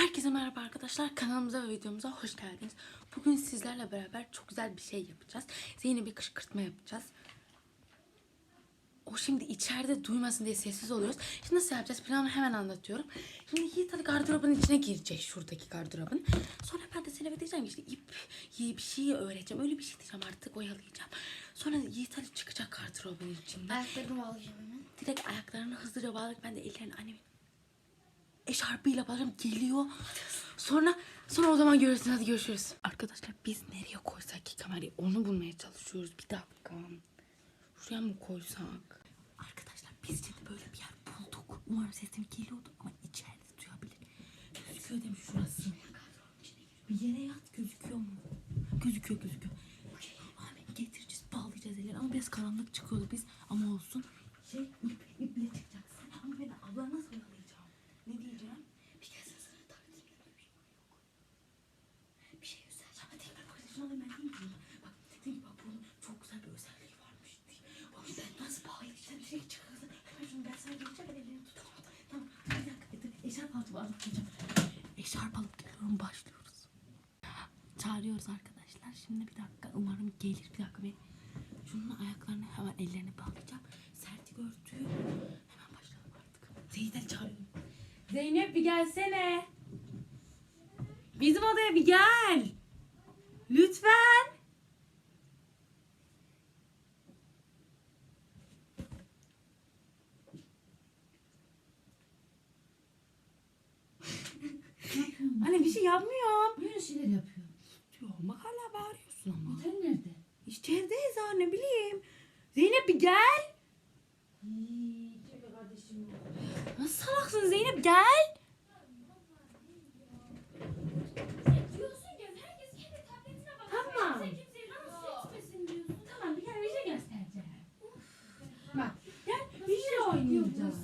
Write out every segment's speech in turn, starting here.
Herkese merhaba arkadaşlar. Kanalımıza ve videomuza hoş geldiniz. Bugün sizlerle beraber çok güzel bir şey yapacağız. Zeynep'e bir kışkırtma yapacağız. O şimdi içeride duymasın diye sessiz oluyoruz. Şimdi nasıl yapacağız planı hemen anlatıyorum. Şimdi Yiğit Ali gardırobun içine girecek şuradaki gardırobun. Sonra ben de Zeynep'e diyeceğim işte ip iyi bir şey öğreteceğim. Öyle bir şey diyeceğim artık oyalayacağım. Sonra Yiğit Ali çıkacak gardırobun içinden. Ayaklarımı bağlayacağım hemen. Direkt ayaklarını hızlıca bağlayıp ben de ellerini annemin eşarpıyla bağlayacağım. Geliyor. Sonra sonra o zaman görürsün. Hadi görüşürüz. Arkadaşlar biz nereye koysak ki kamerayı onu bulmaya çalışıyoruz. Bir dakika. Şuraya mı koysak? Arkadaşlar biz şimdi böyle bir yer bulduk. Umarım sesim geliyordu ama içeride duyabilir. Gözüküyor demiş şurası. Bir yere yat gözüküyor mu? Gözüküyor gözüküyor. Abi getireceğiz bağlayacağız elleri ama biraz karanlık çıkıyordu biz ama olsun. Şey ip, iple çıkacaksın ama ben abla nasıl oyalayacağım? Ne diyeceğim? Bir gelsin sana takdim bir şey göstereceğim. Hadi ben bak şunu alayım ben diyeyim mi? Bak dedim ki bak bunun çok güzel bir özelliği varmış diye. Bak ben nasıl bağlayacağım? Direkt çıkarsın. Hemen şunu ben sana geleceğim ben ellerini tutamam. Tamam. Bir dakika. Bir dakika. Geleceğim. Eşarp alıp geliyorum. Başlıyoruz. Çağırıyoruz arkadaşlar. Şimdi bir dakika. Umarım gelir. Bir dakika ben şunun ayaklarını hemen ellerini bağlayacağım. Sertlik örtüyü. Hemen başlayalım artık. Zeynep çağırıyorum. Zeynep bir gelsene. Bizim odaya bir gel. Lütfen. Anne bir şey yapmıyorum. Böyle şeyler yapıyor. Yok bak hala bağırıyorsun ama. Sen nerede? İçerideyiz ha ne bileyim. Zeynep bir gel. İyi, kardeşim. Nasıl salaksın Zeynep gel. Diyorsun ki herkes kendi tabletine bakıyor. Tamam. Tamam bir kere bir şey göstereceğim. Bak gel bir şey oynayacağız.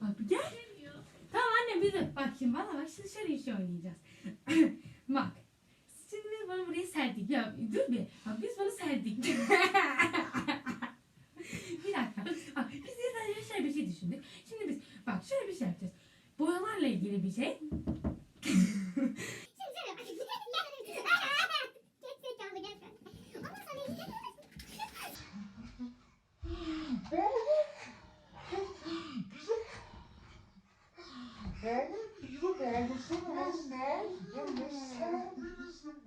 Bak bir gel. Tamam anne bir de bak şimdi bana bak şimdi şöyle bir şey oynayacağız. bak. Şimdi biz bunu buraya serdik. Ya dur bir. Bak biz bunu serdik. bir dakika. Bak biz de şöyle bir şey düşündük. Şimdi biz bak şöyle bir şey yapacağız.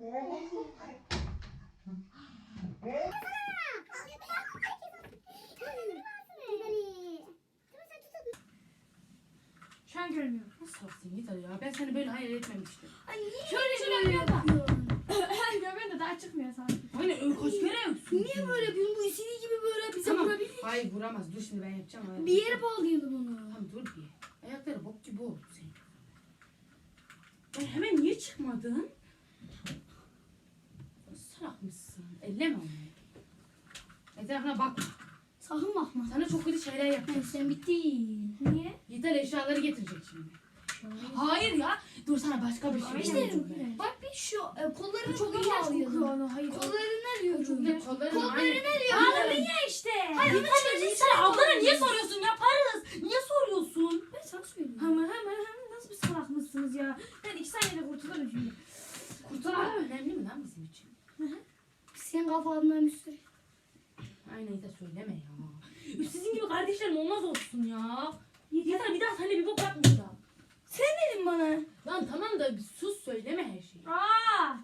Boyalarla ilgili bir şey. Şu an görmüyorum. Nasıl olsun git hadi ya. Ben seni böyle hayal etmemiştim. Ay niye Şöyle şöyle şöyle yapıyorsun? Görmüyorum da daha çıkmıyor sanki. Aynen öyle kaç kere yapıyorsun. Niye böyle yapıyorsun? Bu istediği gibi böyle bize Tamam. vurabilir. Hayır vuramaz. Dur şimdi ben yapacağım. Hayır. Bir yere bağlayalım onu. Tamam dur bir. Ayakları bok gibi oldu senin. Ay hemen niye çıkmadın? Salak mısın? Elleme onu. Etrafına bakma. Sakın bakma. Sana çok kötü şeyler yapıyor. Sen bittin. Niye? Yeter eşyaları getirecek şimdi. Hayır ya. Dur sana başka bir şey İşte bak bir şu e, kollarını Çok çok iğrenç bağlayalım. Hayır. Kollarına diyorum. Çok ne kolların Kollarına diyorum. Bağladın ya işte. Hayır, Hayır, sen ablana niye soruyorsun? Yaparız. Niye soruyorsun? Ben sana söylüyorum. Hemen hemen hemen nasıl bir salak mısınız ya? Ben iki saniyede kurtularım şimdi. Kurtarma önemli mi lan bizim için? Senin kafandan bir sürü. Aynen de söyleme ya. Sizin gibi kardeşlerim olmaz olsun ya. Yeter bir daha seninle bir bok yapmayacağım. Sen dedin bana. Lan tamam da bir sus söyleme her şeyi. Aa!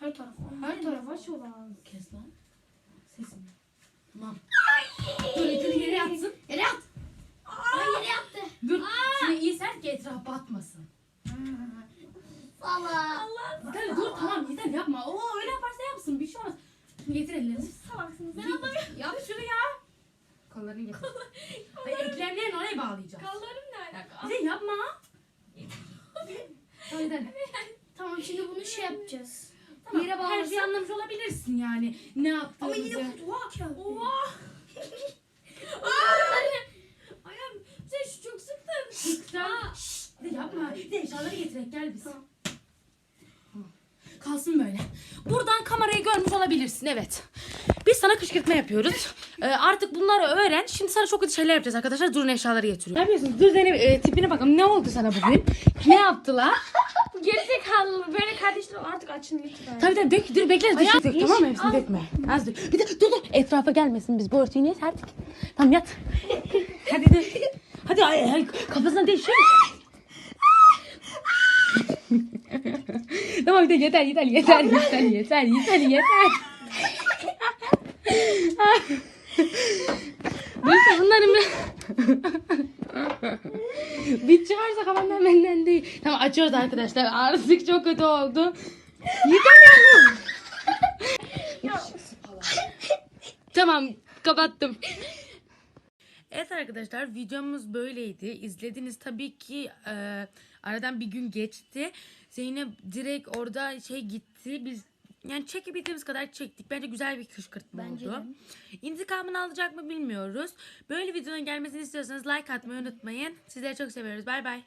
Her tarafa. Her tarafa şu lan. Kes lan. Sesini. Tamam. Dur itini yere yatsın. Yere yat. Ay yere yattı. Dur. Şunu iyi sert ki etraf batmasın. Allah. Yeter dur tamam yeter yapma. Oo öyle yaparsa yapsın bir şey olmaz. Şimdi getir ellerini. Salaksınız. Ben anlamıyorum. Yap şunu ya. Kollarını getir. Hayır eklemlerini oraya bağlayacağım. Kollarım nerede? Bir de yapma. Tamam yeter. Tamam şimdi bunu şey yapacağız. Tamam, Yere her şeyi anlamış olabilirsin yani. Ne yaptığımızı. Ama yine kutuğa Oha. Ayağım sen şu çok sıktın. Sen Şşt, de yapma. Bir de eşyaları getirek gel biz. Kalsın böyle. Buradan kamerayı görmüş olabilirsin evet. Sana kışkırtma yapıyoruz. Ee, artık bunları öğren. Şimdi sana çok kötü şeyler yapacağız arkadaşlar. Durun eşyaları getiriyor. Ne yapıyorsunuz? Dur Zeynep e, tipine bakalım. Ne oldu sana bugün? ne yaptılar? Gerizekalı böyle kardeşlerim artık açın lütfen. Tabii tabii dök, dur bekle. Ayağı Dök, dök, iş- tamam mı? Hepsini al. dökme. Az dök. Bir de dur dur. Etrafa gelmesin biz bu örtüyü niye serdik? Tamam yat. Hadi de. Hadi ay, ay, kafasına değişiyor. tamam bir de yeter yeter yeter yeter yeter yeter yeter. Neyse bunların bir... çıkarsa kafamdan benden değil. Tamam açıyoruz arkadaşlar. Artık çok kötü oldu. Yıkamıyorum. tamam kapattım. Evet arkadaşlar videomuz böyleydi. İzlediniz tabii ki e, aradan bir gün geçti. Zeynep direkt orada şey gitti. Biz yani çekebildiğimiz kadar çektik. Bence güzel bir kışkırtma Bence oldu. İntikamını alacak mı bilmiyoruz. Böyle videonun gelmesini istiyorsanız like atmayı unutmayın. Sizleri çok seviyoruz. Bay bay.